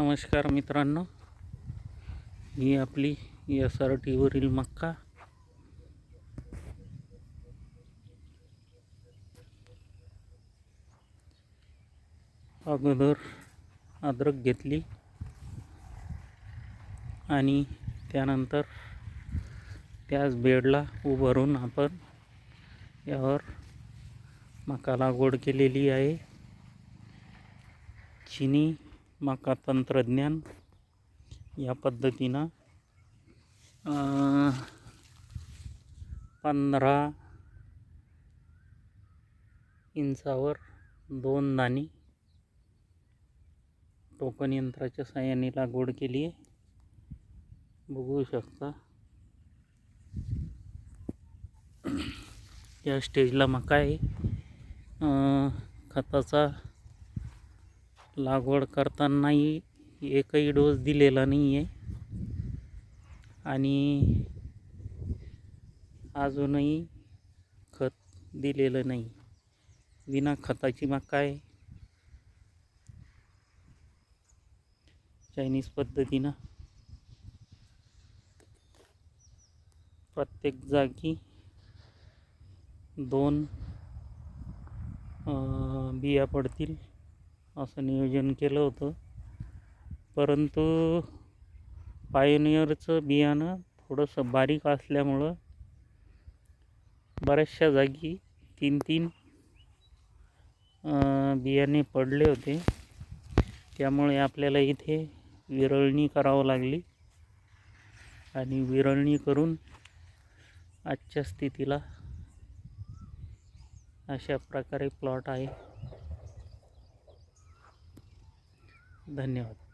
नमस्कार मित्रांनो. ही आपली एस आर टीवरील मक्का. अगोदर अद्रक घेतली. आणि त्यानंतर त्याच बेडला उभारून आपण यावर मका लागवड केलेली आहे. चिनी माका तंत्रज्ञान या पद्धतीनं पंधरा इंचावर दोन दाणी टोकन यंत्राच्या साहाय्याने लागवड केली आहे. बघू शकता. या स्टेजला मका आहे खताचा लागवड करतानाही एकही डोस दिलेला नाही आहे आणि अजूनही खत दिलेलं नाही. विना खताची मका आहे चायनीज पद्धतीनं. प्रत्येक जागी दोन बिया पडतील. असं नियोजन केलं होतं. परंतु पायोनियरचं बियाणं थोडंसं बारीक असल्यामुळं बऱ्याचशा जागी तीन तीन बियाणे पडले होते. त्यामुळे आपल्याला इथे विरळणी करावं लागली. आणि विरळणी करून आजच्या स्थितीला अशा प्रकारे प्लॉट आहे. धन्यवाद.